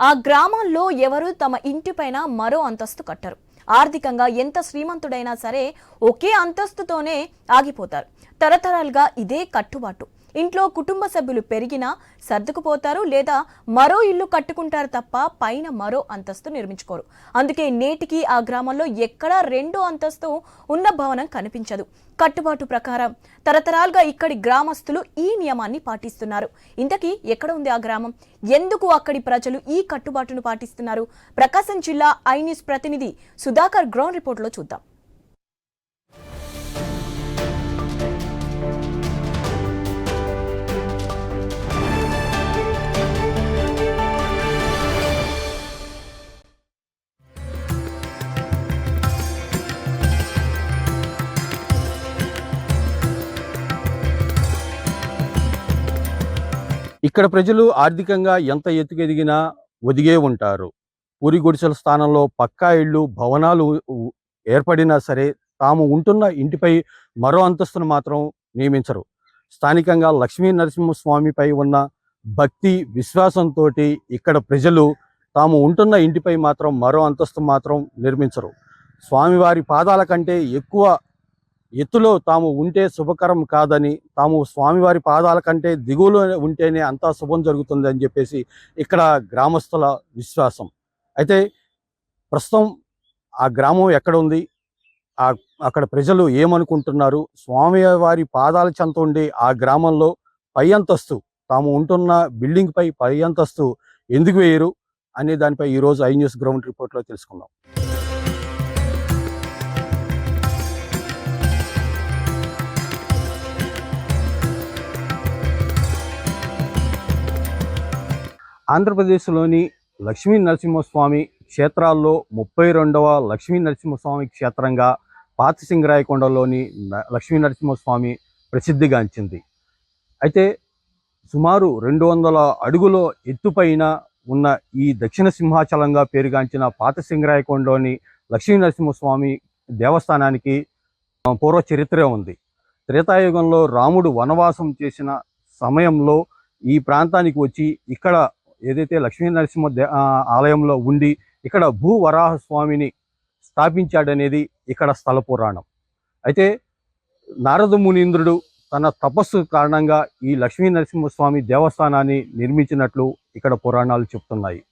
ఆ గ్రామాల్లో ఎవరు తమ ఇంటిపైన మరో అంతస్తు కట్టరు. ఆర్థికంగా ఎంత శ్రీమంతుడైనా సరే ఒకే అంతస్తుతోనే ఆగిపోతారు. తరతరాలుగా ఇదే కట్టుబాటు. ఇంట్లో కుటుంబ సభ్యులు పెరిగినా సర్దుకుపోతారు లేదా మరో ఇల్లు కట్టుకుంటారు తప్ప పైన మరో అంతస్తు నిర్మించుకోరు. అందుకే నేటికి ఆ గ్రామంలో ఎక్కడా రెండో అంతస్తు ఉన్న భవనం కనిపించదు. కట్టుబాటు ప్రకారం తరతరాలుగా ఇక్కడి గ్రామస్తులు ఈ నియమాన్ని పాటిస్తున్నారు. ఇంతకీ ఎక్కడ ఉంది ఆ గ్రామం? ఎందుకు అక్కడి ప్రజలు ఈ కట్టుబాటును పాటిస్తున్నారు? ప్రకాశం జిల్లా ఐ న్యూస్ ప్రతినిధి సుధాకర్ గ్రౌండ్ రిపోర్ట్లో చూద్దాం. ఇక్కడ ప్రజలు ఆర్థికంగా ఎంత ఎత్తుకెదిగినా ఒదిగే ఉంటారు. పూరి గుడిసెల స్థానంలో పక్కా ఇళ్ళు భవనాలు ఏర్పడినా సరే తాము ఉంటున్న ఇంటిపై మరో అంతస్తును మాత్రం నియమించరు. స్థానికంగా లక్ష్మీ నరసింహస్వామిపై ఉన్న భక్తి విశ్వాసంతో ఇక్కడ ప్రజలు తాము ఉంటున్న ఇంటిపై మాత్రం మరో అంతస్తు మాత్రం నిర్మించరు. స్వామివారి పాదాల కంటే ఎక్కువ ఎత్తులో తాము ఉంటే శుభకరం కాదని తాము స్వామివారి పాదాల కంటే దిగువలో ఉంటేనే అంతా శుభం జరుగుతుంది అని చెప్పేసి ఇక్కడ గ్రామస్తుల విశ్వాసం. అయితే ప్రస్తుతం ఆ గ్రామం ఎక్కడ ఉంది? అక్కడ ప్రజలు ఏమనుకుంటున్నారు? స్వామివారి పాదాల చెంత ఉండే ఆ గ్రామంలో పై అంతస్తు తాము ఉంటున్న బిల్డింగ్ పై పై అంతస్తు ఎందుకు వేయరు? అనే దానిపై ఈరోజు ఐ న్యూస్ గ్రౌండ్ రిపోర్ట్లో తెలుసుకుందాం. ఆంధ్రప్రదేశ్లోని లక్ష్మీ నరసింహస్వామి క్షేత్రాల్లో ముప్పై రెండవ లక్ష్మీ నరసింహస్వామి క్షేత్రంగా పాత సింగరాయకొండలోని లక్ష్మీ నరసింహస్వామి ప్రసిద్ధిగాంచింది అయితే సుమారు రెండు వందల అడుగుల ఎత్తుపైన ఉన్న ఈ దక్షిణ సింహాచలంగా పేరుగాంచిన పాత సింగరాయకొండలోని లక్ష్మీ నరసింహస్వామి దేవస్థానానికి పూర్వ చరిత్ర ఉంది. త్రేతాయుగంలో రాముడు వనవాసం చేసిన సమయంలో ఈ ప్రాంతానికి వచ్చి ఇక్కడ ఏదైతే లక్ష్మీ నరసింహ దే- ఆలయంలో ఉండి ఇక్కడ భూ వరాహ స్వామిని స్థాపించాడనేది ఇక్కడ స్థల పురాణం. అయితే నారద మునీంద్రుడు తన తపస్సు కారణంగా ఈ లక్ష్మీ నరసింహస్వామి దేవస్థానాన్ని నిర్మించినట్లు ఇక్కడ పురాణాలు చెప్తున్నాయి.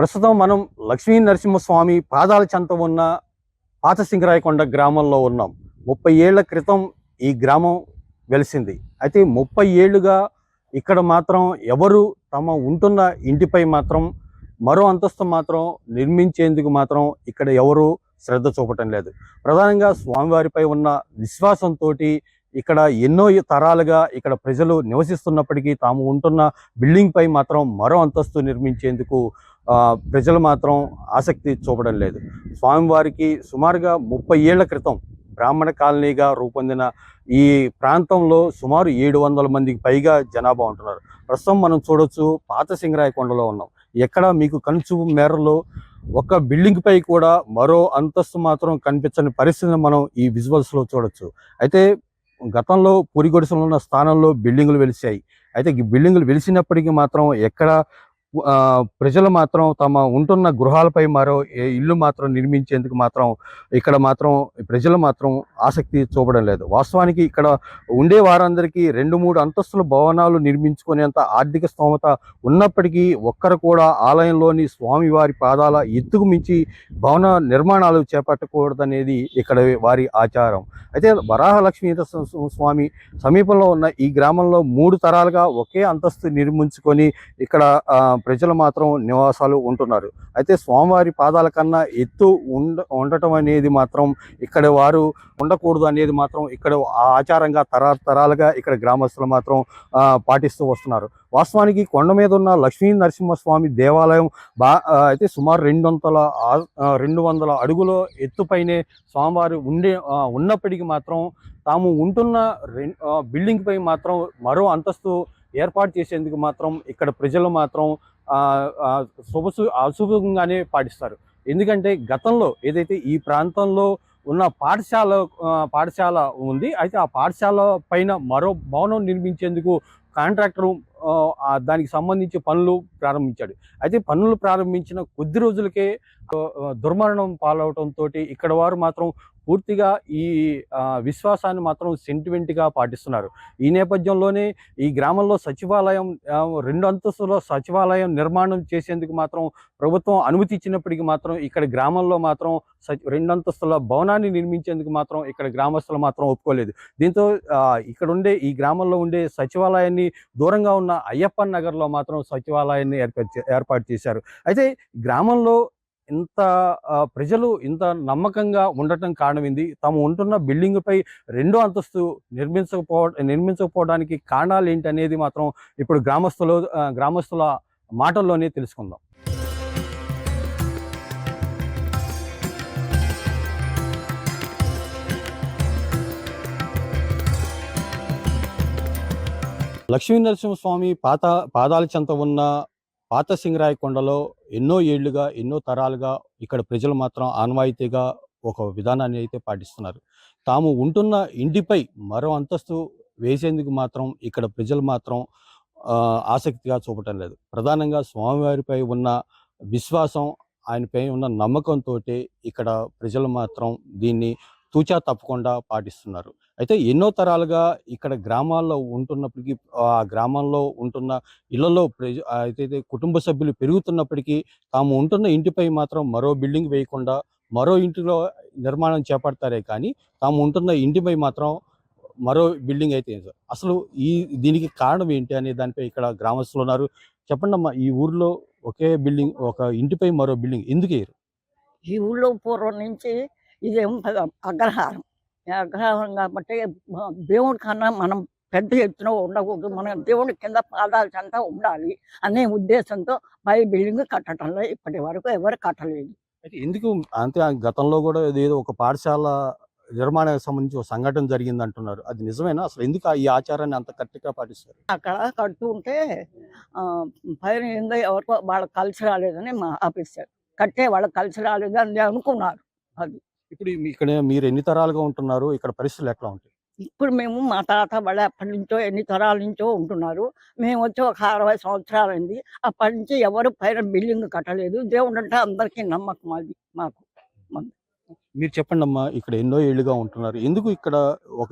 ప్రస్తుతం మనం లక్ష్మీ నరసింహస్వామి పాదాల చెంత ఉన్న పాత సింగరాయకొండ గ్రామంలో ఉన్నాం. ముప్పై ఏళ్ళ క్రితం ఈ గ్రామం వెలిసింది. అయితే ముప్పై ఏళ్ళుగా ఇక్కడ మాత్రం ఎవరు తమ ఉంటున్న ఇంటిపై మాత్రం మరో అంతస్తు మాత్రం నిర్మించేందుకు మాత్రం ఇక్కడ ఎవరు శ్రద్ధ చూపటం లేదు. ప్రధానంగా స్వామివారిపై ఉన్న విశ్వాసంతో ఇక్కడ ఎన్నో తరాలుగా ఇక్కడ ప్రజలు నివసిస్తున్నప్పటికీ తాము ఉంటున్న బిల్డింగ్ పై మాత్రం మరో అంతస్తు నిర్మించేందుకు ప్రజలు మాత్రం ఆసక్తి చూపడం లేదు. స్వామివారికి సుమారుగా ముప్పై ఏళ్ళ క్రితం బ్రాహ్మణ కాలనీగా రూపొందిన ఈ ప్రాంతంలో సుమారు ఏడు వందల మందికి పైగా జనాభా ఉంటున్నారు. ప్రస్తుతం మనం చూడొచ్చు పాత సింగరాయకొండలో ఉన్నాం. ఎక్కడ మీకు కనుచూపు మేరలో ఒక బిల్డింగ్ పై కూడా మరో అంతస్తు మాత్రం కనిపించని పరిస్థితిని మనం ఈ విజువల్స్లో చూడొచ్చు. అయితే గతంలో పూరిగొడిసలో ఉన్న స్థానంలో బిల్డింగులు వెలిసాయి అయితే ఈ బిల్డింగులు వెలిసినప్పటికీ మాత్రం ఎక్కడ ప్రజలు మాత్రం తమ ఉంటున్న గృహాలపై మరో ఇల్లు మాత్రం నిర్మించేందుకు మాత్రం ఇక్కడ మాత్రం ప్రజలు మాత్రం ఆసక్తి చూపడం లేదు. వాస్తవానికి ఇక్కడ ఉండే వారందరికీ రెండు మూడు అంతస్తుల భవనాలు నిర్మించుకునేంత ఆర్థిక స్తోమత ఉన్నప్పటికీ ఒక్కరు కూడా ఆలయంలోని స్వామివారి పాదాల ఎత్తుకు మించి భవన నిర్మాణాలు చేపట్టకూడదనేది ఇక్కడ వారి ఆచారం. అయితే వరాహలక్ష్మీ స్వామి సమీపంలో ఉన్న ఈ గ్రామంలో మూడు తరాలుగా ఒకే అంతస్తు నిర్మించుకొని ఇక్కడ ప్రజలు మాత్రం నివాసాలు ఉంటున్నారు. అయితే స్వామివారి పాదాల కన్నా ఎత్తు ఉండ ఉండటం అనేది మాత్రం ఇక్కడ వారు ఉండకూడదు అనేది మాత్రం ఇక్కడ ఆ ఆచారంగా తరతరాలుగా ఇక్కడ గ్రామస్తులు మాత్రం పాటిస్తూ వస్తున్నారు. వాస్తవానికి కొండ మీద ఉన్న లక్ష్మీ నరసింహస్వామి దేవాలయం బా అయితే సుమారు రెండు వందల రెండు వందల అడుగుల ఎత్తుపైనే స్వామివారు ఉండే ఉన్నప్పటికీ మాత్రం తాము ఉంటున్న బిల్డింగ్ పై మాత్రం మరో అంతస్తు ఏర్పాటు చేసేందుకు మాత్రం ఇక్కడ ప్రజలు మాత్రం ఆ, అశుభంగానే పాటిస్తారు. ఎందుకంటే గతంలో ఏదైతే ఈ ప్రాంతంలో ఉన్న పాఠశాల పాఠశాల ఉంది అయితే ఆ పాఠశాల పైన మరో భవనం నిర్మించేందుకు కాంట్రాక్టర్ దానికి సంబంధించి పనులు ప్రారంభించాడు. అయితే పనులు ప్రారంభించిన కొద్ది రోజులకే దుర్మరణం పాలవటంతో ఇక్కడ వారు మాత్రం పూర్తిగా ఈ విశ్వాసాన్ని మాత్రం సెంటిమెంట్గా పాటిస్తున్నారు. ఈ నేపథ్యంలోనే ఈ గ్రామంలో సచివాలయం రెండు అంతస్తుల సచివాలయం నిర్మాణం చేసేందుకు మాత్రం ప్రభుత్వం అనుమతి ఇచ్చినప్పటికీ మాత్రం ఇక్కడ గ్రామంలో మాత్రం సచి రెండు అంతస్తుల భవనాన్ని నిర్మించేందుకు మాత్రం ఇక్కడ గ్రామస్తులు మాత్రం ఒప్పుకోలేదు. దీంతో ఇక్కడ ఉండే ఈ గ్రామంలో ఉండే సచివాలయాన్ని దూరంగా ఉన్న అయ్యప్ప నగర్లో మాత్రం సచివాలయాన్ని ఏర్పాటు ఏర్పాటు చేశారు. అయితే గ్రామంలో ఇంత ప్రజలు ఇంత నమ్మకంగా ఉండటం కారణమైంది. తాము ఉంటున్న బిల్డింగ్పై రెండు రెండో అంతస్తు నిర్మించకపో నిర్మించకపోవడానికి కారణాలు ఏంటి అనేది మాత్రం ఇప్పుడు గ్రామస్తులు గ్రామస్తుల మాటల్లోనే తెలుసుకుందాం. లక్ష్మీ నరసింహస్వామి పాత పాదాల చెంత ఉన్న పాత సింగరాయ కొండలో ఎన్నో ఏళ్ళుగా ఎన్నో తరాలుగా ఇక్కడ ప్రజలు మాత్రం ఆన్వాయితీగా ఒక విధానాన్ని అయితే పాటిస్తున్నారు. తాము ఉంటున్న ఇంటిపై మరో అంతస్తు వేసేందుకు మాత్రం ఇక్కడ ప్రజలు మాత్రం ఆసక్తిగా చూపటం లేదు. ప్రధానంగా స్వామివారిపై ఉన్న విశ్వాసం ఆయనపై ఉన్న నమ్మకంతో ఇక్కడ ప్రజలు మాత్రం దీన్ని తూచా తప్పకుండా పాటిస్తున్నారు. అయితే ఎన్నో తరాలుగా ఇక్కడ గ్రామాల్లో ఉంటున్నప్పటికీ ఆ గ్రామాల్లో ఉంటున్న ఇళ్ళలో ప్రజ అయితే కుటుంబ సభ్యులు పెరుగుతున్నప్పటికీ తాము ఉంటున్న ఇంటిపై మాత్రం మరో బిల్డింగ్ వేయకుండా మరో ఇంటిలో నిర్మాణం చేపడతారే కానీ తాము ఉంటున్న ఇంటిపై మాత్రం మరో బిల్డింగ్ అయితే అసలు ఈ దీనికి కారణం ఏంటి అనే దానిపై ఇక్కడ గ్రామస్తులు ఉన్నారు. చెప్పండి అమ్మా ఈ ఊర్లో ఒకే బిల్డింగ్ ఒక ఇంటిపై మరో బిల్డింగ్ ఎందుకు వేయరు? ఈ ఊళ్ళో పూర్వం నుంచి ఇదేం అగ్రహారం. ఈ అగ్రహారం కాబట్టి దేవుడి కన్నా మనం పెద్ద ఎత్తున ఉండకూడదు. మన దేవుడి కింద పాదాల చెంత ఉండాలి అనే ఉద్దేశంతో పై బిల్డింగ్ కట్టడంలో ఇప్పటి వరకు ఎవరు కట్టలేదు. ఎందుకు అంతే గతంలో కూడా ఏదో ఒక పాఠశాల నిర్మాణానికి సంబంధించి ఒక సంఘటన జరిగింది అంటున్నారు అది నిజమేనా? అసలు ఎందుకు ఈ ఆచారాన్ని అంత కరెక్ట్గా పాటిస్తారు? అక్కడ కడుతూ ఉంటే ఆ, పైన ఏందో ఎవరికో వాళ్ళకి కలిసి రాలేదని మా ఆఫీసర్ కట్టే వాళ్ళకి కలిసి రాలేదని అనుకున్నారు. ఇప్పుడు ఇక్కడ మీరు ఎన్ని తరాలుగా ఉంటున్నారు? ఇక్కడ పరిస్థితులు ఎట్లా ఉంటాయి? ఇప్పుడు మేము మా తాత వాళ్ళ అప్పటి నుంచో ఎన్ని తరాల నుంచో ఉంటున్నారు. మేము వచ్చి ఒక అరవై సంవత్సరాలైంది. అప్పటి నుంచి ఎవరు పైన బిల్డింగ్ కట్టలేదు. దేవుడు అంటే అందరికీ నమ్మకం అది మాకు. మీరు చెప్పండి అమ్మా ఇక్కడ ఎన్నో ఏళ్ళుగా ఉంటున్నారు. ఎందుకు ఇక్కడ ఒక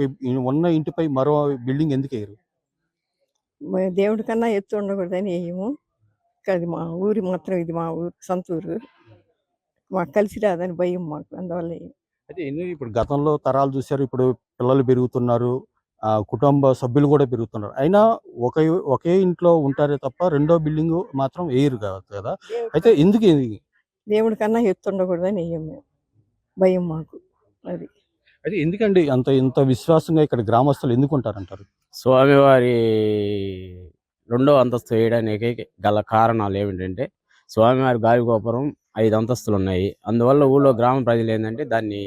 ఉన్న ఇంటిపై మరో బిల్డింగ్ ఎందుకు వేయరు? దేవుడి కన్నా ఎత్తు ఉండకూడదని వేయము. ఇక్కడ అది మా ఊరి మాత్రం ఇది మా ఊరు సొంతూరు మాకు కలిసి రాదని భయం మాకు అందువల్ల. అయితే ఇప్పుడు గతంలో తరాలు చూశారు ఇప్పుడు పిల్లలు పెరుగుతున్నారు ఆ కుటుంబ సభ్యులు కూడా పెరుగుతున్నారు. అయినా ఒకే ఒకే ఇంట్లో ఉంటారే తప్ప రెండో బిల్డింగ్ మాత్రం వేయరు కాదు? కదా అయితే ఎందుకు ఇది? దేవుడి కన్నా ఎత్తు ఉండకూడదని వేయం మేము. భయం మాకు అది. అయితే ఎందుకండి అంత ఇంత విశ్వాసంగా ఇక్కడ గ్రామస్తులు ఎందుకు ఉంటారంటారు స్వామివారి రెండో అంతస్తు వేయడానికి గల కారణాలు ఏమిటంటే స్వామివారి గాలి గోపురం ఐదు అంతస్తులు ఉన్నాయి అందువల్ల ఊళ్ళో గ్రామ ప్రజలు ఏంటంటే దాన్ని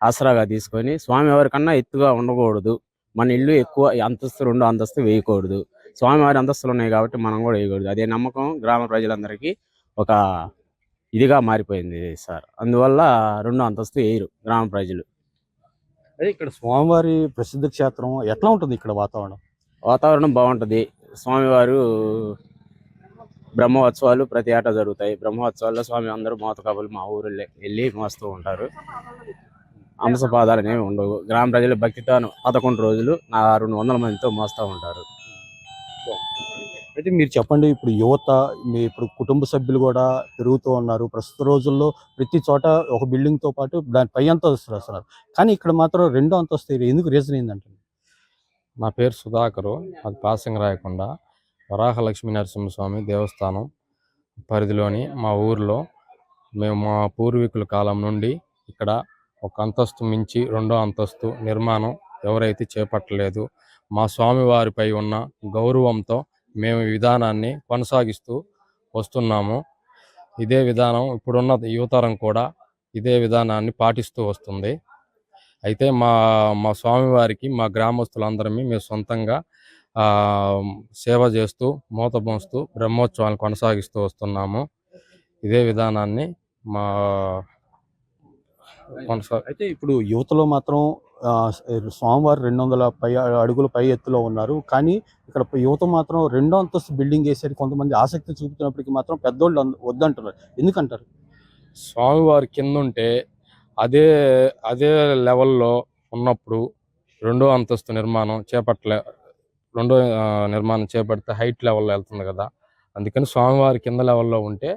ఆసరాగా తీసుకొని స్వామివారి కన్నా ఎత్తుగా ఉండకూడదు. మన ఇల్లు ఎక్కువ అంతస్తు రెండో అంతస్తు వేయకూడదు. స్వామివారి అంతస్తులు ఉన్నాయి కాబట్టి మనం కూడా వేయకూడదు. అదే నమ్మకం గ్రామ ప్రజలందరికీ ఒక ఇదిగా మారిపోయింది సార్. అందువల్ల రెండో అంతస్తు వేయరు గ్రామ ప్రజలు. అదే ఇక్కడ స్వామివారి ప్రసిద్ధ క్షేత్రం ఎట్లా ఉంటుంది ఇక్కడ వాతావరణం? వాతావరణం బాగుంటది. స్వామివారు బ్రహ్మోత్సవాలు ప్రతి ఏటా జరుగుతాయి. బ్రహ్మోత్సవాల్లో స్వామి అందరూ మోత కబులు మా ఊరిలో వెళ్ళి మోస్తూ ఉంటారు. అంశపాదాలు అనేవి ఉండవు. గ్రామ ప్రజలు భక్తితో పదకొండు రోజులు నా రెండు వందల మందితో మోస్తూ ఉంటారు. అయితే మీరు చెప్పండి ఇప్పుడు యువత మీ ఇప్పుడు కుటుంబ సభ్యులు కూడా పెరుగుతూ ఉన్నారు. ప్రస్తుత రోజుల్లో ప్రతి చోట ఒక బిల్డింగ్తో పాటు దాని పై అంతస్తులు వస్తున్నారు. కానీ ఇక్కడ మాత్రం రెండో అంతస్తు. ఎందుకు? రీజన్ ఏంటంటే నా పేరు సుధాకరు. అది పాసింగ్ రాయకుండా వరాహ లక్ష్మీ నరసింహస్వామి దేవస్థానం పరిధిలోని మా ఊరిలో. మేము మా పూర్వీకుల కాలం నుండి ఇక్కడ ఒక అంతస్తు మించి రెండో అంతస్తు నిర్మాణం ఎవరైతే చేపట్టలేదు మా స్వామివారిపై ఉన్న గౌరవంతో మేము ఈ విధానాన్ని కొనసాగిస్తూ వస్తున్నాము. ఇదే విధానం ఇప్పుడున్న యువతరం కూడా ఇదే విధానాన్ని పాటిస్తూ వస్తుంది. అయితే మా మా స్వామివారికి మా గ్రామస్తులందరమీ మేము సొంతంగా సేవ చేస్తూ మూత మోస్తూ బ్రహ్మోత్సవాలు కొనసాగిస్తూ వస్తున్నాము. ఇదే విధానాన్ని మా కొనసా అయితే ఇప్పుడు యువతలో మాత్రం స్వామివారు రెండు వందల పై అడుగుల పై ఎత్తులో ఉన్నారు. కానీ ఇక్కడ యువత మాత్రం రెండో అంతస్తు బిల్డింగ్ వేసేది కొంతమంది ఆసక్తి చూపుతున్నప్పటికీ మాత్రం పెద్దోళ్ళు వద్దంటున్నారు. ఎందుకంటారు? స్వామివారి కింద ఉంటే అదే అదే లెవెల్లో ఉన్నప్పుడు రెండో అంతస్తు నిర్మాణం చేపట్టలే రెండో నిర్మాణం చేపడితే హైట్ లెవెల్లో వెళ్తుంది కదా. అందుకని స్వామివారి కింద లెవెల్లో ఉంటే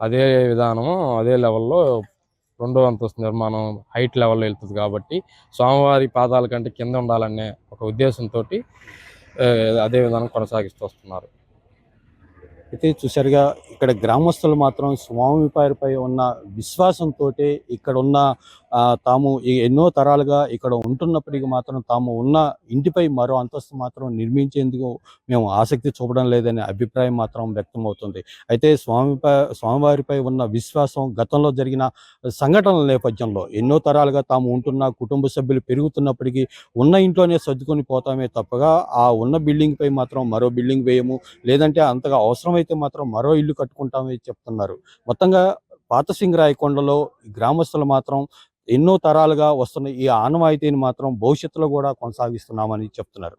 అదే విధానం అదే లెవెల్లో రెండో అంతస్తు నిర్మాణం హైట్ లెవెల్లో వెళ్తుంది కాబట్టి స్వామివారి పాదాల కంటే కింద ఉండాలనే ఒక ఉద్దేశంతో అదే విధానం కొనసాగిస్తూ వస్తున్నారు. అయితే చూసారుగా ఇక్కడ గ్రామస్తులు మాత్రం స్వామివారిపై ఉన్న విశ్వాసంతో ఇక్కడ ఉన్న తాము ఎన్నో తరాలుగా ఇక్కడ ఉంటున్నప్పటికీ మాత్రం తాము ఉన్న ఇంటిపై మరో అంతస్తు మాత్రం నిర్మించేందుకు మేము ఆసక్తి చూపడం లేదనే అభిప్రాయం మాత్రం వ్యక్తమవుతుంది. అయితే స్వామిపై స్వామివారిపై ఉన్న విశ్వాసం గతంలో జరిగిన సంఘటనల నేపథ్యంలో ఎన్నో తరాలుగా తాము ఉంటున్న కుటుంబ సభ్యులు పెరుగుతున్నప్పటికీ ఉన్న ఇంట్లోనే సర్దుకొని పోతామే తప్పగా ఆ ఉన్న బిల్డింగ్ పై మాత్రం మరో బిల్డింగ్ వేయము లేదంటే అంతగా అవసరమైతే మాత్రం మరో ఇల్లు కట్టుకుంటామని చెప్తున్నారు. మొత్తంగా పాత సింగరాయకొండలో గ్రామస్తులు మాత్రం ఎన్నో తరాలుగా వస్తున్న ఈ ఆనవాయితీని మాత్రం భవిష్యత్తులో కూడా కొనసాగిస్తున్నామని చెప్తున్నారు.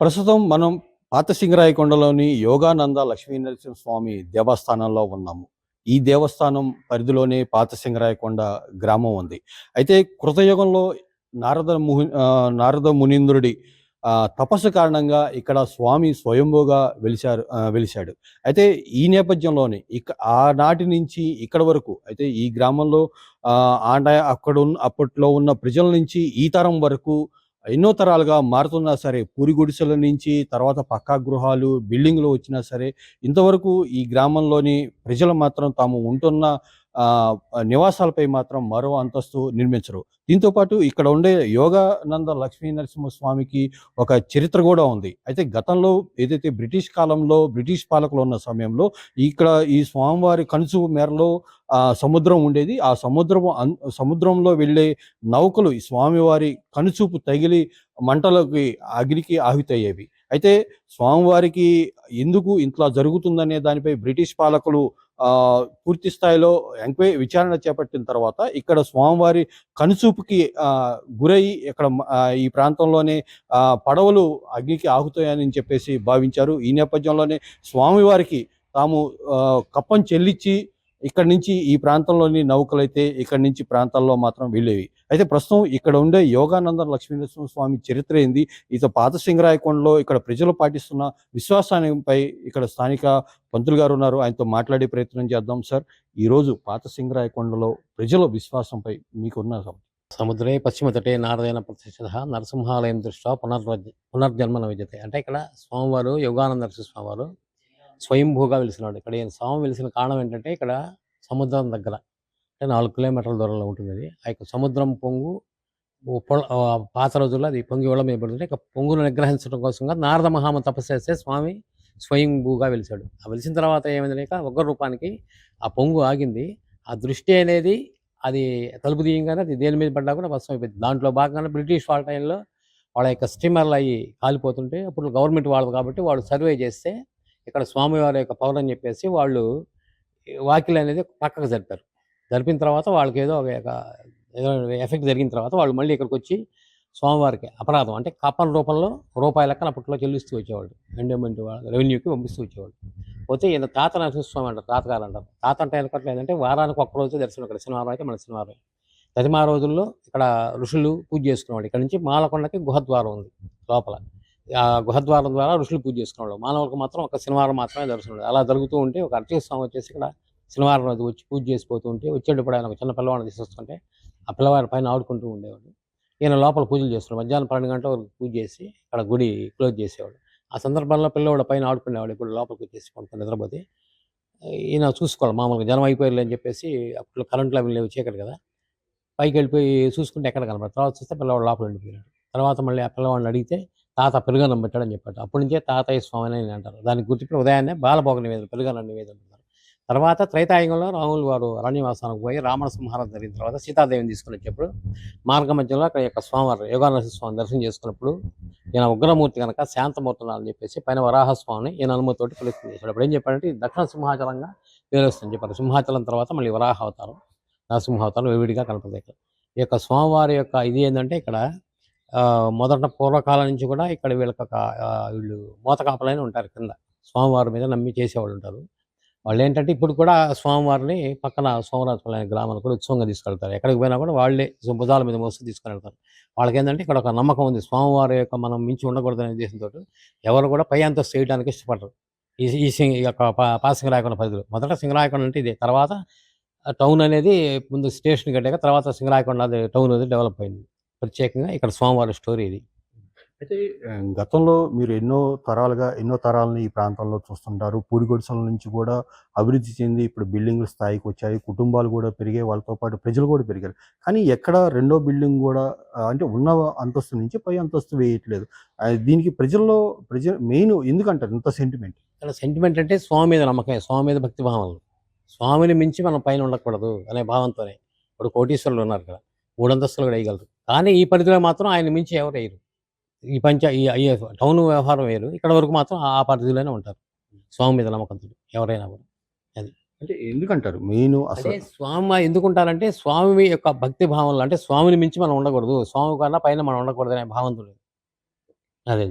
ప్రస్తుతం మనం పాత సింగరాయకొండలోని యోగానంద లక్ష్మీ నరసింహ స్వామి దేవస్థానంలో ఉన్నాము. ఈ దేవస్థానం పరిధిలోనే పాత సింగరాయకొండ గ్రామం ఉంది. అయితే కృతయుగంలో నారద ముహి నారద మునీంద్రుడి తపస్సు కారణంగా ఇక్కడ స్వామి స్వయంభూగా వెలిశారు వెలిశాడు. అయితే ఈ నేపథ్యంలోనే ఇక ఆనాటి నుంచి ఇక్కడ వరకు అయితే ఈ గ్రామంలో ఆ, అక్కడ ఉన్న అప్పట్లో ఉన్న ప్రజల నుంచి ఈ తరం వరకు ఎన్నో తరాలుగా మారుతున్నా సరే పూరి గుడిసెల నుంచి తర్వాత పక్కా గృహాలు బిల్డింగ్లు వచ్చినా సరే ఇంతవరకు ఈ గ్రామంలోని ప్రజలు మాత్రం తాము ఉంటున్న నివాసాలపై మాత్రం మరో అంతస్తు నిర్మించరు. దీంతో పాటు ఇక్కడ ఉండే యోగానంద లక్ష్మీ నరసింహస్వామికి ఒక చరిత్ర కూడా ఉంది. అయితే గతంలో ఏదైతే బ్రిటిష్ కాలంలో బ్రిటిష్ పాలకులు ఉన్న సమయంలో ఇక్కడ ఈ స్వామివారి కనుసు మేరలో సముద్రం ఉండేది. ఆ సముద్రం సముద్రంలో వెళ్ళే నౌకలు ఈ స్వామివారి కనుచూపు తగిలి మంటలకి అగ్నికి ఆహుతయ్యేవి. అయితే స్వామివారికి ఎందుకు ఇట్లా జరుగుతుందనే దానిపై బ్రిటిష్ పాలకులు పూర్తి స్థాయిలో ఎంక్వై విచారణ చేపట్టిన తర్వాత ఇక్కడ స్వామివారి కనుచూపుకి గురై ఇక్కడ ఈ ప్రాంతంలోనే పడవలు అగ్నికి ఆగుతాయని చెప్పేసి భావించారు. ఈ నేపథ్యంలోనే స్వామివారికి తాము కప్పం చెల్లించి ఇక్కడ నుంచి ఈ ప్రాంతంలోని నౌకలైతే ఇక్కడ నుంచి ప్రాంతాల్లో మాత్రం వెళ్ళేవి. అయితే ప్రస్తుతం ఇక్కడ ఉండే యోగానంద లక్ష్మీనరసింహ స్వామి చరిత్ర ఏంది? ఇత పాత సింగరాయకొండలో ఇక్కడ ప్రజలు పాటిస్తున్న విశ్వాసానిపై ఇక్కడ స్థానిక పంతులు గారు ఉన్నారు. ఆయనతో మాట్లాడే ప్రయత్నం చేద్దాం సార్. ఈ రోజు పాత సింగరాయకొండలో ప్రజల విశ్వాసంపై మీకున్న సముద్రే పశ్చిమ తటే నారదైన ప్రతిష్ఠిత నరసింహాలయం దృష్ట్యా పునర్వ పునర్జన్మన విజయతే అంటే ఇక్కడ స్వామివారు యోగానంద నరసింహ స్వామివారు స్వయంభూగా వెలిసినాడు. ఇక్కడ ఈయన స్వామి వెలిసిన కారణం ఏంటంటే ఇక్కడ సముద్రం దగ్గర అంటే నాలుగు కిలోమీటర్ల దూరంలో ఉంటుంది అది ఆ యొక్క సముద్రం పొంగు పాత రోజుల్లో అది పొంగి వెళ్ళ మీద ఇక పొంగును నిగ్రహించడం కోసంగా నారద మహామ తపస్సు చేస్తే స్వామి స్వయంభూగా వెలిసాడు ఆ వెలిసిన తర్వాత ఏమైంది లేక ఒక్క రూపానికి ఆ పొంగు ఆగింది. ఆ దృష్టి అనేది అది తలుపు తీయంగానే అది దేని మీద పడ్డా కూడా భస్మం అయిపోయింది. దాంట్లో భాగంగానే బ్రిటిష్ వాళ్ళ టైంలో వాళ్ళ యొక్క స్టీమర్లు అవి కాలిపోతుంటే అప్పుడు గవర్నమెంట్ వాళ్ళది కాబట్టి వాళ్ళు సర్వే చేస్తే ఇక్కడ స్వామివారి యొక్క పవర్ అని చెప్పేసి వాళ్ళు వాకిల్ అనేది పక్కకు జరిపారు. జరిపిన తర్వాత వాళ్ళకి ఏదో ఒక ఏదో ఎఫెక్ట్ జరిగిన తర్వాత వాళ్ళు మళ్ళీ ఇక్కడికి వచ్చి స్వామివారికి అపరాధం అంటే కాపర్ రూపంలో రూపాయి లెక్కన అప్పట్లో చెల్లిస్తూ వచ్చేవాళ్ళు. ఎండోమెంట్ రెవెన్యూకి పంపిస్తూ వచ్చేవాళ్ళు. పోతే ఈయన తాత నరసింహస్వామి అంటారు తాతగారు అంటారు. తాత అంటే అనుకోవట్లేదు ఏంటంటే వారానికి ఒక్క రోజు దర్శనం ఇక్కడ శనివారం అయితే మన శనివారం ప్రతిమా రోజుల్లో ఇక్కడ ఋషులు పూజ చేసుకునేవాళ్ళు. ఇక్కడ నుంచి మాలకొండకి గుహద్వారం ఉంది లోపల. గుహద్వారం ద్వారా ఋషులు పూజ చేసుకునేవాళ్ళు. మానవులకు మాత్రం ఒక శనివారం మాత్రమే దర్శనం అలా జరుగుతూ ఉంటే ఒక అర్చక స్వామి వచ్చేసి ఇక్కడ శనివారం రోజు వచ్చి పూజ చేసిపోతూ ఉంటే వచ్చేటప్పుడు ఆయన ఒక చిన్న పిల్లవాడిని తీసుకొస్తుంటే ఆ పిల్లవాడి పైన ఆడుకుంటూ ఉండేవాడు. ఈయన లోపల పూజలు చేస్తున్నాడు మధ్యాహ్నం పన్నెండు గంటల వరకు పూజ చేసి అక్కడ గుడి క్లోజ్ చేసేవాడు. ఆ సందర్భంలో పిల్లవాడు పైన ఆడుకునేవాడు. ఇప్పుడు లోపలికి వచ్చేసి కొంత నిద్రపోతే ఈయన చూసుకోవాలి. మామూలుగా జనం అయిపోయారు అని చెప్పేసి అప్పుడు కరెంట్లు అవి లేవు చీకటి కదా. పైకి వెళ్ళిపోయి చూసుకుంటే ఎక్కడ కనబడదు తర్వాత చూస్తే పిల్లవాడు లోపల ఉండిపోయాడు. తర్వాత మళ్ళీ ఆ పిల్లవాడిని అడిగితే తాత పెరుగన్నం పెట్టాడని చెప్పాడు. అప్పటి నుంచే తాతయ్య స్వామి అని అంటారు. దానికి గుర్తుపెట్టి ఉదయాన్నే బాలభోగ నివేదన పెరుగన్నం నివేదన అంటారు. తర్వాత త్రైతాయుగంలో రాములు వారు అరణ్యవాసానికి పోయి రావణ సంహారం జరిగిన తర్వాత సీతాదేవిని తీసుకుని వచ్చేప్పుడు మార్గ మధ్యలో అక్కడ యొక్క స్వామివారు యోగానరసింహ స్వామి దర్శనం చేసుకున్నప్పుడు ఈయన ఉగ్రమూర్తి కనుక శాంతమూర్తులు అని చెప్పేసి పైన వరాహస్వామిని ఈయన అనుమతితోటి ప్రతిష్ఠ చేశాడు అప్పుడు ఏం చెప్పాడంటే దక్షిణ సింహాచలంగా పేరుస్తుందని చెప్పారు సింహాచలం తర్వాత మళ్ళీ వరాహ అవతారం నరసింహ అవతారం విడిగా కనపడతాయి ఈ యొక్క స్వామివారి యొక్క ఇది ఏంటంటే ఇక్కడ మొదట పూర్వకాలం నుంచి కూడా ఇక్కడ వీళ్ళకి ఒక ఆ, వీళ్ళు మోతకాపలైన ఉంటారు కింద. స్వామివారి మీద నమ్మి చేసేవాళ్ళు ఉంటారు. వాళ్ళు ఏంటంటే ఇప్పుడు కూడా స్వామివారిని పక్కన సోమరాజపల్లి గ్రామాలు కూడా ఉత్సవంగా తీసుకెళ్తారు. ఎక్కడికి పోయినా కూడా వాళ్ళే భుజాల మీద మోస్తూ తీసుకుని వెళ్తారు. వాళ్ళకి ఏంటంటే ఇక్కడ ఒక నమ్మకం ఉంది. స్వామివారి యొక్క మనం మించి ఉండకూడదనే ఉద్దేశంతో ఎవరు కూడా పై అంతస్తు చేయడానికి ఇష్టపడరు. ఈ ఈ సింగ్ ఈ యొక్క పా- పాత సింగరాయకొండ పరిధిలో. మొదట సింగరాయకొండ అంటే ఇదే. తర్వాత టౌన్ అనేది ముందు స్టేషన్ కట్టాక తర్వాత సింగరాయకొండ అది టౌన్ అనేది డెవలప్ అయింది. ప్రత్యేకంగా ఇక్కడ స్వామివారి స్టోరీ ఇది. అయితే గతంలో మీరు ఎన్నో తరాలుగా ఎన్నో తరాలని ఈ ప్రాంతంలో చూస్తుంటారు. పూరి గుడిసెల నుంచి కూడా అభివృద్ధి చెంది ఇప్పుడు బిల్డింగ్ల స్థాయికి వచ్చాయి. కుటుంబాలు కూడా పెరిగాయి వాళ్ళతో పాటు ప్రజలు కూడా పెరిగారు. కానీ ఎక్కడ రెండో బిల్డింగ్ కూడా అంటే ఉన్న అంతస్తు నుంచి పై అంతస్తు వేయట్లేదు. దీనికి ప్రజల్లో ప్రజ మెయిన్ ఎందుకంటారు ఇంత సెంటిమెంట్ ఇక్కడ సెంటిమెంట్ అంటే స్వామి మీద నమ్మకమే స్వామి మీద భక్తి భావనలు స్వామిని మించి మనం పైన ఉండకూడదు అనే భావంతోనే. ఇప్పుడు కోటీశ్వరులు ఉన్నారు ఇక్కడ మూడు అంతస్తులు కూడా వేయగలరు. కానీ ఈ పరిధిలో మాత్రం ఆయన మించి ఎవరు వేయరు. ఈ పంచ ఈ టౌన్ వ్యవహారం వేరు. ఇక్కడ వరకు మాత్రం ఆ పరిధిలోనే ఉంటారు. స్వామి మీద నమ్మకంతో ఎవరైనా కూడా. అంటే ఎందుకంటారు? మెయిన్ అదే అసలు స్వామి ఎందుకుంటారంటే స్వామి యొక్క భక్తి భావనలు అంటే స్వామిని మించి మనం ఉండకూడదు. స్వామి కన్నా పైన మనం ఉండకూడదు అనే భావంతో అదే.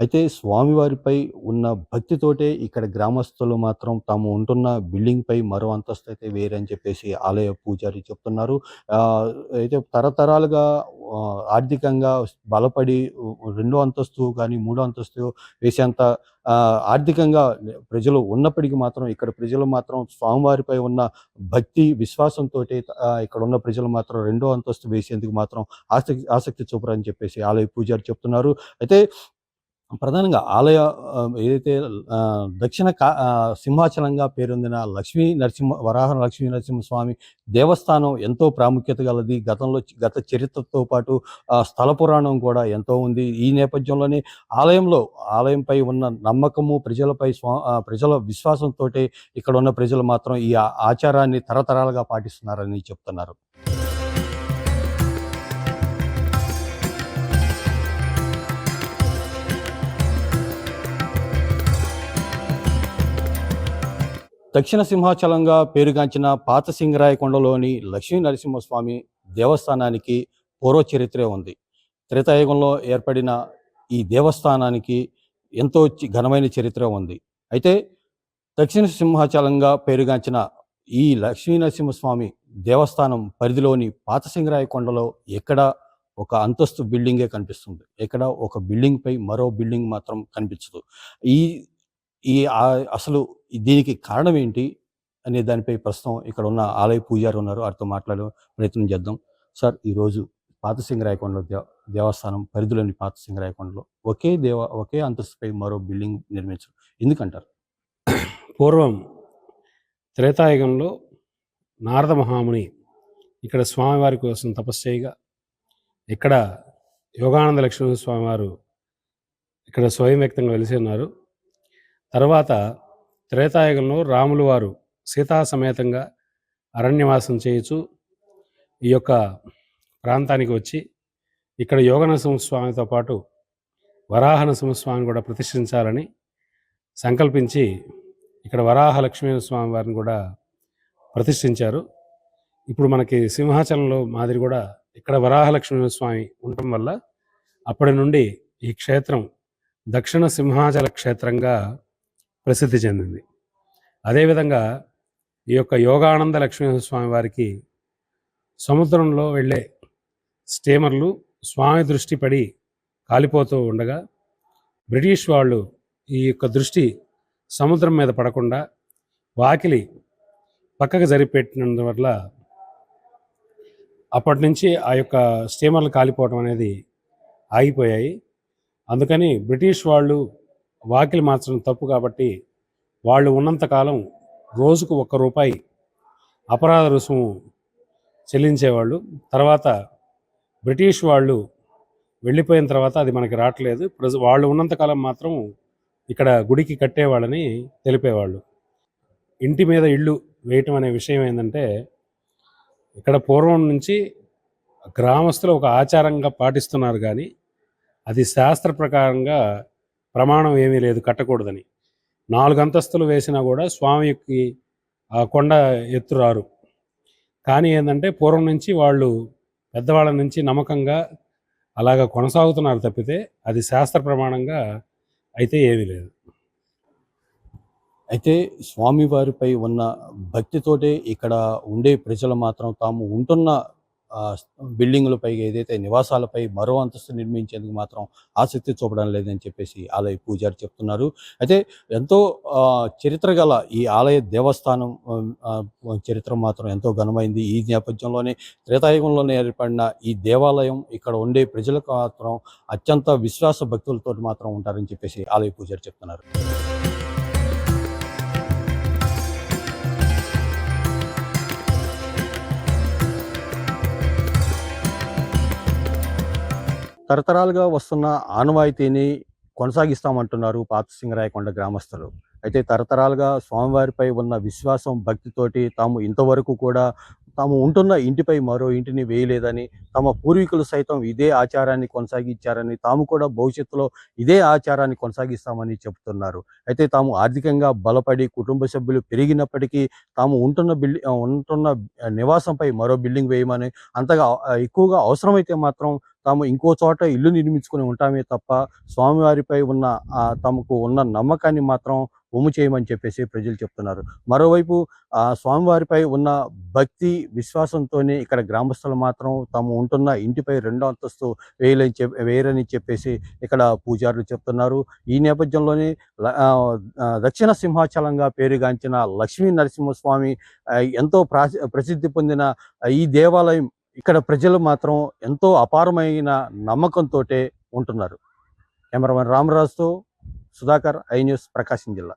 అయితే స్వామివారిపై ఉన్న భక్తితోటే ఇక్కడ గ్రామస్తులు మాత్రం తాము ఉంటున్న బిల్డింగ్పై మరో అంతస్తు అయితే వేరని చెప్పేసి ఆలయ పూజారి చెప్తున్నారు. అయితే తరతరాలుగా ఆర్థికంగా బలపడి రెండో అంతస్తు కానీ మూడో అంతస్తు వేసేంత ఆర్థికంగా ప్రజలు ఉన్నప్పటికీ మాత్రం ఇక్కడ ప్రజలు మాత్రం స్వామివారిపై ఉన్న భక్తి విశ్వాసంతో ఇక్కడ ఉన్న ప్రజలు మాత్రం రెండో అంతస్తు వేసేందుకు మాత్రం ఆసక్తి ఆసక్తి చూపరని చెప్పేసి ఆలయ పూజారి చెప్తున్నారు. అయితే ప్రధానంగా ఆలయ ఏదైతే దక్షిణ కా సింహాచలంగా పేరొందిన లక్ష్మీ నరసింహ వరాహ లక్ష్మీ నరసింహస్వామి దేవస్థానం ఎంతో ప్రాముఖ్యత గలది. గతంలో గత చరిత్రతో పాటు స్థల పురాణం కూడా ఎంతో ఉంది. ఈ నేపథ్యంలోనే ఆలయంలో ఆలయంపై ఉన్న నమ్మకము ప్రజలపై స్వా ప్రజల విశ్వాసంతో ఇక్కడ ఉన్న ప్రజలు మాత్రం ఈ ఆచారాన్ని తరతరాలుగా పాటిస్తున్నారని చెప్తున్నారు. దక్షిణ సింహాచలంగా పేరుగాంచిన పాత సింగరాయకొండలోని లక్ష్మీ నరసింహస్వామి దేవస్థానానికి పూర్వ చరిత్రే ఉంది. త్రేతాయుగంలో ఏర్పడిన ఈ దేవస్థానానికి ఎంతో చి- ఘనమైన చరిత్ర ఉంది. అయితే దక్షిణ సింహాచలంగా పేరుగాంచిన ఈ లక్ష్మీ నరసింహస్వామి దేవస్థానం పరిధిలోని పాత సింగరాయకొండలో ఎక్కడ ఒక అంతస్తు బిల్డింగే కనిపిస్తుంది. ఎక్కడ ఒక బిల్డింగ్ పై మరో బిల్డింగ్ మాత్రం కనిపించదు. ఈ ఈ అసలు దీనికి కారణం ఏంటి? అనే దానిపై ప్రస్తుతం ఇక్కడ ఉన్న ఆలయ పూజారి ఉన్నారు. వారితో మాట్లాడే ప్రయత్నం చేద్దాం. సార్ ఈరోజు పాత సింగరాయకొండలో దేవ దేవస్థానం పరిధిలోని పాత సింగరాయకొండలో ఒకే దేవ ఒకే అంతస్తుపై మరో బిల్డింగ్ నిర్మించడం ఎందుకంటారు? పూర్వం త్రేతాయుగంలో నారద మహాముని ఇక్కడ స్వామివారి కోసం తపస్సు చేయగా ఇక్కడ యోగానంద లక్ష్మణ స్వామివారు ఇక్కడ స్వయం వ్యక్తంగా వెలిసి ఉన్నారు. తర్వాత త్రేతాయుగంలో రాములు వారు సీతా సమేతంగా అరణ్యవాసం చేయుచు ఈ యొక్క ప్రాంతానికి వచ్చి ఇక్కడ యోగనరసింహ స్వామితో పాటు వరాహ నరసింహస్వామిని కూడా ప్రతిష్ఠించాలని సంకల్పించి ఇక్కడ వరాహ స్వామి వారిని కూడా ప్రతిష్ఠించారు. ఇప్పుడు మనకి సింహాచలంలో మాదిరి కూడా ఇక్కడ వరాహలక్ష్మీ స్వామి ఉండటం వల్ల అప్పటి నుండి ఈ క్షేత్రం దక్షిణ సింహాచల క్షేత్రంగా ప్రసిద్ధి చెందింది. అదేవిధంగా ఈ యొక్క యోగానంద లక్ష్మీ స్వామి వారికి సముద్రంలో వెళ్ళే స్టీమర్లు స్వామి దృష్టి పడి కాలిపోతూ ఉండగా బ్రిటిష్ వాళ్ళు ఈ యొక్క దృష్టి సముద్రం మీద పడకుండా వాకిలి పక్కకు జరిపెట్టినందు వల్ల అప్పటి నుంచి ఆ యొక్క స్టీమర్లు కాలిపోవడం అనేది ఆగిపోయాయి. అందుకని బ్రిటిష్ వాళ్ళు వాకిలి మార్చడం తప్పు కాబట్టి వాళ్ళు ఉన్నంతకాలం రోజుకు ఒక్క రూపాయి అపరాధ రుసుము చెల్లించేవాళ్ళు. తర్వాత బ్రిటిష్ వాళ్ళు వెళ్ళిపోయిన తర్వాత అది మనకి రావట్లేదు. ప్రజ వాళ్ళు ఉన్నంతకాలం మాత్రం ఇక్కడ గుడికి కట్టేవాళ్ళని తెలిపేవాళ్ళు. ఇంటి మీద ఇళ్ళు వేయటం అనే విషయం ఏంటంటే ఇక్కడ పూర్వం నుంచి గ్రామస్తులు ఒక ఆచారంగా పాటిస్తున్నారు కానీ అది శాస్త్ర ప్రకారంగా ప్రమాణం ఏమీ లేదు కట్టకూడదని. నాలుగు అంతస్తులు వేసినా కూడా స్వామికి ఆ కొండ ఎత్తురారు కానీ ఏంటంటే పూర్వం నుంచి వాళ్ళు పెద్దవాళ్ళ నుంచి నమ్మకంగా అలాగ కొనసాగుతున్నారు తప్పితే అది శాస్త్ర ప్రమాణంగా అయితే ఏమీ లేదు. అయితే స్వామివారిపై ఉన్న భక్తితోటే ఇక్కడ ఉండే ప్రజలు మాత్రం తాము ఉంటున్న బిల్డింగులపై ఏదైతే నివాసాలపై మరో అంతస్తు నిర్మించేందుకు మాత్రం ఆసక్తి చూపడం లేదని చెప్పేసి ఆలయ పూజారి చెప్తున్నారు. అయితే ఎంతో చరిత్ర గల ఈ ఆలయ దేవస్థానం చరిత్ర మాత్రం ఎంతో ఘనమైంది. ఈ నేపథ్యంలోనే త్రేతాయుగంలోనే ఏర్పడిన ఈ దేవాలయం ఇక్కడ ఉండే ప్రజలకు మాత్రం అత్యంత విశ్వాస భక్తులతో మాత్రం ఉంటారని చెప్పేసి ఆలయ పూజారి చెప్తున్నారు. తరతరాలుగా వస్తున్న ఆనవాయితీని కొనసాగిస్తామంటున్నారు పాత సింగరాయకొండ గ్రామస్తులు. అయితే తరతరాలుగా స్వామివారిపై ఉన్న విశ్వాసం భక్తితోటి తాము ఇంతవరకు కూడా తాము ఉంటున్న ఇంటిపై మరో ఇంటిని వేయలేదని తమ పూర్వీకులు సైతం ఇదే ఆచారాన్ని కొనసాగించారని తాము కూడా భవిష్యత్తులో ఇదే ఆచారాన్ని కొనసాగిస్తామని చెబుతున్నారు. అయితే తాము ఆర్థికంగా బలపడి కుటుంబ సభ్యులు పెరిగినప్పటికీ తాము ఉంటున్న బిల్డి ఉంటున్న నివాసంపై మరో బిల్డింగ్ వేయమని అంతగా ఎక్కువగా అవసరమైతే మాత్రం తాము ఇంకో చోట ఇల్లు నిర్మించుకుని ఉంటామే తప్ప స్వామివారిపై ఉన్న తమకు ఉన్న నమ్మకాన్ని మాత్రం ఒమ్ము చేయమని చెప్పేసి ప్రజలు చెప్తున్నారు. మరోవైపు ఆ స్వామివారిపై ఉన్న భక్తి విశ్వాసంతోనే ఇక్కడ గ్రామస్తులు మాత్రం తాము ఉంటున్న ఇంటిపై రెండో అంతస్తు వేయలేని చెప్ వేయరని చెప్పేసి ఇక్కడ పూజారులు చెప్తున్నారు. ఈ నేపథ్యంలోనే దక్షిణ సింహాచలంగా పేరుగాంచిన లక్ష్మీ నరసింహస్వామి ఎంతో ప్రాసి ప్రసిద్ధి పొందిన ఈ దేవాలయం ఇక్కడ ప్రజలు మాత్రం ఎంతో అపారమైన నమ్మకంతో ఉంటున్నారు. కెమెరామెన్ రామరాజుతో సుధాకర్ ఐ న్యూస్ ప్రకాశం జిల్లా.